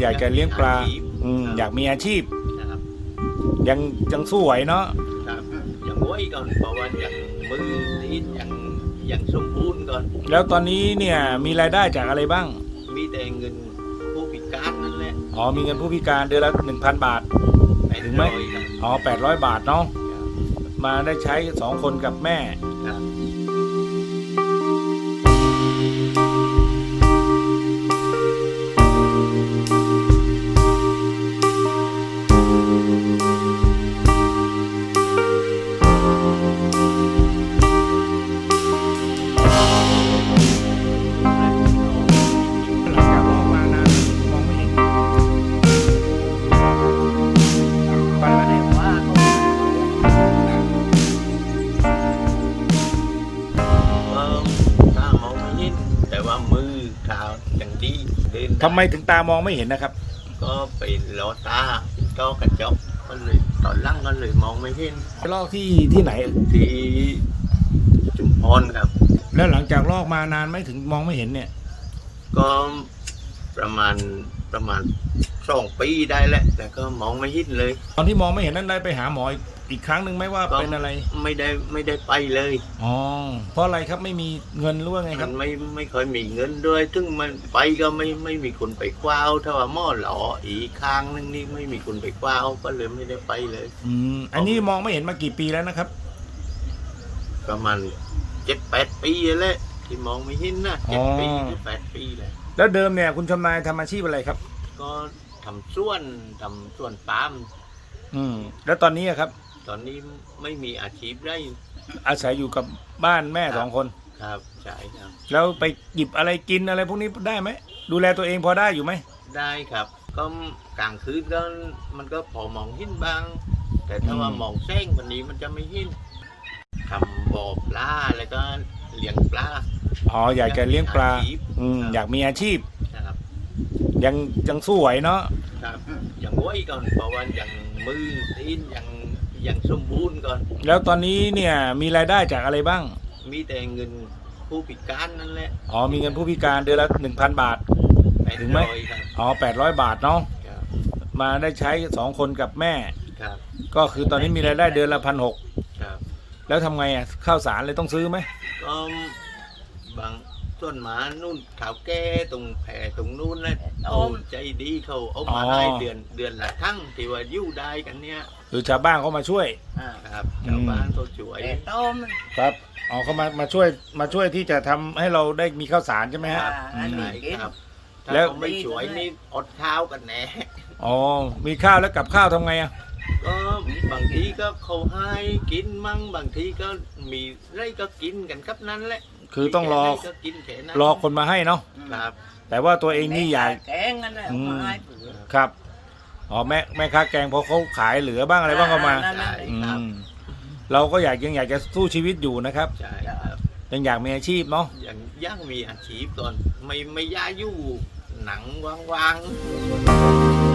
อยากจะเลี้ยงปลาอยากมีอาชีพอืมอยากมีอาชีพ นะครับ ยังยังสู้ไหวเนาะ ครับอย่างไว้ก่อนเพราะว่าอย่างมือนี้อย่างอย่างสมบูรณ์ก่อน แล้วตอนนี้เนี่ยมีรายได้จากอะไรบ้าง มีแต่เงินผู้พิการนั่นแหละอ๋อมีเงินผู้พิการเดือนละ1,000 บาท แปดถึงไหม ร้อยครับอ๋อ800 บาทเนาะมาได้ใช้สองคนกับแม่ ครับ อย่างดีเดินด้ทำไมถึงตามองไม่เห็นนะครับ ก็เป็นล้อตาเป็นต้อกระจกก็เลยตอนหล่างก็เลยมองไม่เห็นไปลอกที่ที่ไหน ที่จุมพรครับ แล้วหลังจากลอกมานานไหม่ถึงมองไม่เห็นเนี่ย ก็ ประมาณประมาณสองปีได้แล้วแต่ก็มองไม่เห็นเลยตอนที่มองไม่เห็นนั้นได้ไปหาหมออีกอีกครั้งหนึ่งไหมว่าก็เป็นอะไร ไม่ได้ไม่ได้ไปเลยอ๋อเพราะอะไรครับไม่มีเงินหรือว่าไงคมัรับนไม่ไม่ค่อยมีเงินด้วยซึ่งมันไปก็ไม่ไม่มีคนไปคว้าวถ้าว่าหม้อหลออีกข้างนึงนี่ไม่มีคนไปคว้าวก็เลยไม่ได้ไปเลยอืมอันนี้มองไม่เห็นมากี่ปีแล้วนะครับ ประมาณเจ็ดแปดปีแล้ว ที่มองไม่เห็นนะเจ็ดปีอ๋อหรือแปดปีแล้วแล้วเดิมเนี่ยคุณชำนาญทำอาชีพอะไรครับ ก็ทำส่วนทำส่วนปาล์มอืม แล้วตอนนี้อะครับ ตอนนี้ไม่มีอาชีพได้อาศัยอยู่กับบ้านแม่สองคน ครับใช่ครับ แล้วไปหยิบอะไรกินอะไรพวกนี้ได้ไหม ดูแลตัวเองพอได้อยู่ไหม ได้ครับ ก็กลางคืนก็มันก็พอมองเห็นบ้าง แต่ถ้าว่ามองแซงวันนี้มันจะไม่เห็นทำบ่อปลาแล้วก็เลี้ยงปลา อ๋ออยากจะเลี้ยงปลาอาชีพอืมอยากมีอาชีพ นะครับยังยังสู้ไหวเนาะ ครับอย่างไว้ก่อนเพราะว่าอย่างมือตีนอย่างอย่างสมบูรณ์ก่อน แล้วตอนนี้เนี่ยมีรายได้จากอะไรบ้าง มีแต่เงินผู้พิการนั่นแหละอ๋อมีเงินผู้พิการเดือนละ1,000บาท แปดถึงไหม ร้อยครับอ๋อ800บาทเนาะ ครับมาได้ใช้สองคนกับแม่ ครับก็คือตอนนี้มีรายได้เดือนละพันหก ครับแล้วทำไงอะข้าวสารเลยต้องซื้อไหมก็ บางส่วนหมานู่นขาวแก้ตรงแผ่ตรงนู้นนะโอ้ใจดีเขาเอามาให้เดือนเดือนละครั้งที่ว่าอยู่ได้กันเนี่ยหรือชาวบ้านเขามาช่วยอ่าครับชาวบ้านเขาช่วยแต่ต้มครับอ๋อเขามามาช่วยมาช่วยที่จะทำให้เราได้มีข้าวสารใช่ไหมฮะอ่าอืมใช่ครับถ้าแล้วเขาไม่ช่วยนี่อดข้าวกันแน่อ๋อมีข้าวแล้วกับข้าวทำไงอะก็บางทีก็เขาให้กินมั่งบางทีก็มีไรก็กินกันครับนั้นแหละ คือต้องรอมีแค่ไหนก็กินแค่นั้นรอคนมาให้เนาะครับแต่ว่าตัวเองนี่อยาก แกงกันนะอืมมาให้เผื่อครับอ๋อแม่แม่ค้าแกงพอเขาขายเหลือบ้างอะไรบ้างก็มานั่นใช่อืครับมเราก็อยากยังอยากจะสู้ชีวิตอยู่นะครับ ใช่ครับยังอยากมีอาชีพเนาะยังยังมีอาชีพก่อนไม่ไม่ย้ายอยู่หนังวางๆ